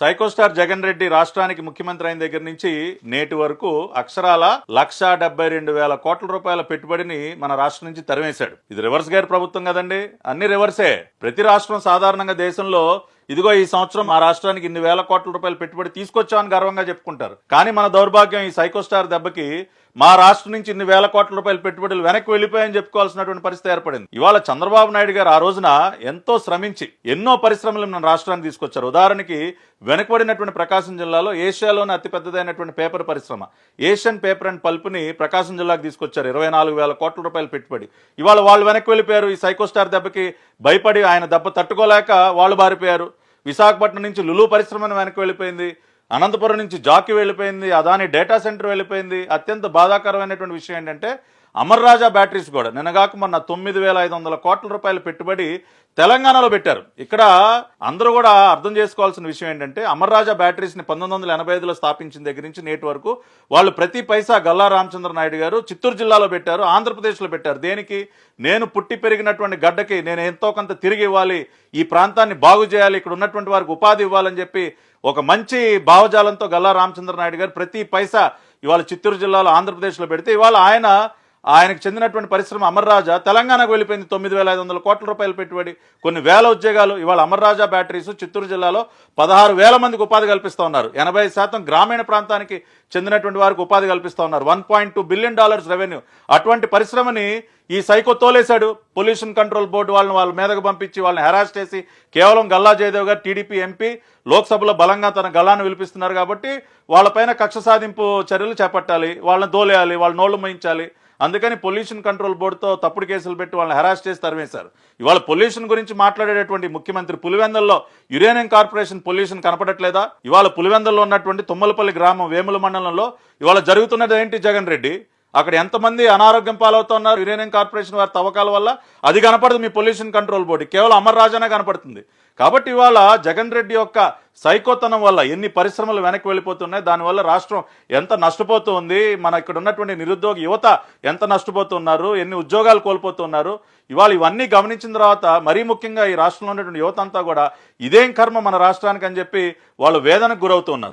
సైకోస్టార్ జగన్ రెడ్డి రాష్ట్రానికి ముఖ్యమంత్రి అయిన దగ్గర నుంచి నేటి వరకు అక్షరాల లక్ష డెబ్బై రెండు వేల కోట్ల రూపాయల పెట్టుబడిని మన రాష్ట్రం నుంచి తరివేశాడు ఇది రివర్స్ గారి ప్రభుత్వం కదండి? అన్ని రివర్సే. ప్రతి రాష్ట్రం సాధారణంగా దేశంలో ఇదిగో ఈ సంవత్సరం మా రాష్ట్రానికి ఇన్ని వేల కోట్ల రూపాయల పెట్టుబడి తీసుకొచ్చామని గర్వంగా చెప్పుకుంటారు. కానీ మన దౌర్భాగ్యం ఈ సైకోస్టార్ దెబ్బకి మా రాష్ట్రం నుంచి ఇన్ని వేల కోట్ల రూపాయల పెట్టుబడులు వెనక్కి వెళ్ళిపోయాయని చెప్పుకోవాల్సినటువంటి పరిస్థితి ఏర్పడింది. ఇవాళ చంద్రబాబు నాయుడు గారు ఆ రోజున ఎంతో శ్రమించి ఎన్నో పరిశ్రమలు మన రాష్ట్రానికి తీసుకొచ్చారు. ఉదాహరణకి వెనకబడినటువంటి ప్రకాశం జిల్లాలో ఏషియాలోనే అతిపెద్దదైనటువంటి పేపర్ పరిశ్రమ. ఏషియన్ పేపర్ అండ్ పల్ప్ని ప్రకాశం జిల్లాకు తీసుకొచ్చారు. ఇరవై నాలుగు వేల కోట్ల రూపాయలు పెట్టుబడి. ఇవాళ వాళ్ళు వెనక్కి వెళ్ళిపోయారు. ఈ సైకోస్టార్ దెబ్బకి భయపడి ఆయన దెబ్బ తట్టుకోలేక వాళ్ళు బారిపోయారు. విశాఖపట్నం నుంచి లులు పరిశ్రమను వెనక్కి వెళ్ళిపోయింది. అనంతపురం నుంచి జాకి వెళ్ళిపోయింది అదాని డేటా సెంటర్ వెళ్ళిపోయింది. అత్యంత బాధాకరమైనటువంటి విషయం ఏంటంటే అమర్ రాజా బ్యాటరీస్ కూడా. నిన్నగాక మొన్న తొమ్మిది వేల ఐదు వందల కోట్ల రూపాయల పెట్టుబడి తెలంగాణలో పెట్టారు. ఇక్కడ అందరూ కూడా అర్థం చేసుకోవాల్సిన విషయం ఏంటంటే అమర్ రాజా బ్యాటరీస్ని పంతొమ్మిది వందల ఎనభై ఐదులో స్థాపించిన దగ్గర నుంచి నేటి వరకు వాళ్ళు ప్రతి పైసా గల్లా రామచంద్ర నాయుడు గారు చిత్తూరు జిల్లాలో పెట్టారు ఆంధ్రప్రదేశ్లో పెట్టారు. దేనికి? నేను పుట్టి పెరిగినటువంటి గడ్డకి నేను ఎంతో కొంత తిరిగి ఇవ్వాలి ఈ ప్రాంతాన్ని బాగు చేయాలి ఇక్కడ ఉన్నటువంటి వారికి ఉపాధి ఇవ్వాలని చెప్పి ఒక మంచి భావజాలంతో గల్లా రామచంద్ర నాయుడు గారు ప్రతి పైసా ఇవాళ చిత్తూరు జిల్లాలో ఆంధ్రప్రదేశ్లో పెడితే ఇవాళ ఆయన ఆయనకు చెందినటువంటి పరిశ్రమ అమర్రాజా తెలంగాణకు వెళ్ళిపోయింది తొమ్మిది వేల ఐదు వందల కోట్ల రూపాయలు పెట్టుబడి కొన్ని వేల ఉద్యోగాలు ఇవాళ అమర్రాజా బ్యాటరీస్ చిత్తూరు జిల్లాలో పదహారు వేల మందికి ఉపాధి కల్పిస్తూ ఉన్నారు. ఎనభై శాతం గ్రామీణ ప్రాంతానికి చెందినటువంటి వారికి ఉపాధి కల్పిస్తూ ఉన్నారు. One point two billion dollars revenue. అటువంటి పరిశ్రమని ఈ సైకో తోలేశాడు. పొల్యూషన్ కంట్రోల్ బోర్డు వాళ్ళని వాళ్ళ మీదకు పంపించి వాళ్ళని హెరాస్ చేసి కేవలం గల్లా జయదేవ్ గారు టీడీపీ ఎంపీ లోక్సభలో బలంగా తన గల్లాను విలిపిస్తున్నారు కాబట్టి వాళ్ళపైన కక్ష సాధింపు చర్యలు చేపట్టాలి వాళ్ళని దోలేయాలి వాళ్ళ నోళ్ళు మోయించాలి. అందుకని పొల్యూషన్ కంట్రోల్ బోర్డుతో తప్పుడు కేసులు పెట్టి వాళ్ళని హెరాస్ చేసి తరిమేశారు. ఇవాళ పొల్యూషన్ గురించి మాట్లాడేటటువంటి ముఖ్యమంత్రి పులివెందల్లో యురేనియం కార్పొరేషన్ పొల్యూషన్ కనపడట్లేదా? ఇవాళ పులివెందల్లో ఉన్నటువంటి తుమ్మలపల్లి గ్రామం వేముల మండలంలో ఇవాళ జరుగుతున్నది ఏంటి జగన్ రెడ్డి? అక్కడ ఎంతమంది అనారోగ్యం పాలవుతున్నారు యురేనియం కార్పొరేషన్ వారి తవ్వకాల వల్ల? అది కనపడదు మీ పొల్యూషన్ కంట్రోల్ బోర్డు. కేవలం అమర్ రాజానే కనపడుతుంది. కాబట్టి ఇవాళ జగన్ రెడ్డి యొక్క సైకోతనం వల్ల ఎన్ని పరిశ్రమలు వెనక్కి వెళ్ళిపోతున్నాయి దానివల్ల రాష్ట్రం ఎంత నష్టపోతుంది మన ఇక్కడ ఉన్నటువంటి నిరుద్యోగ యువత ఎంత నష్టపోతున్నారు ఎన్ని ఉద్యోగాలు కోల్పోతున్నారు. ఇవాళ ఇవన్నీ గమనించిన తర్వాత మరీ ముఖ్యంగా ఈ రాష్ట్రంలో ఉన్నటువంటి యువత అంతా కూడా ఇదేం కర్మ మన రాష్ట్రానికి అని చెప్పి వాళ్ళు వేదనకు గురవుతున్నారు